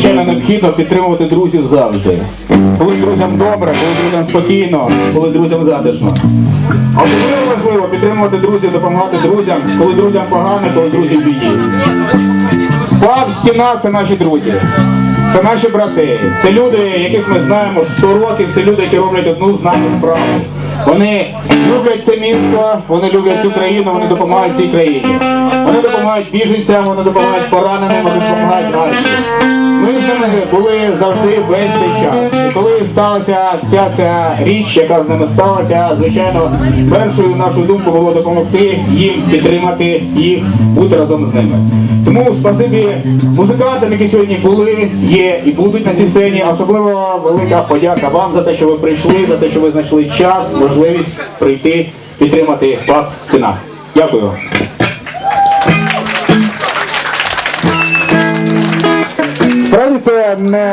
звичайно необхідно підтримувати друзів завжди. Коли друзям добре, коли друзям спокійно, коли друзям затишно. Особливо важливо підтримувати друзів, допомагати друзям, коли друзям погано, коли друзі в біді. Пап, стіна це наші друзі. Це наші брати, це люди, яких ми знаємо 100 років, це люди, які роблять одну з нами справу. Вони люблять це місто, вони люблять цю країну, вони допомагають цій країні. Вони допомагають біженцям, вони допомагають пораненим, вони допомагають армії. Ми з ними були завжди весь цей час. Коли сталася вся ця річ, яка з ними сталася, звичайно, першою нашу думку було допомогти їм підтримати їх, бути разом з ними. Тому спасибі музикантам, які сьогодні були, є і будуть на цій сцені. Особливо велика подяка вам за те, що ви прийшли, за те, що ви знайшли час, можливість прийти підтримати пап стіна. Дякую. Справді це не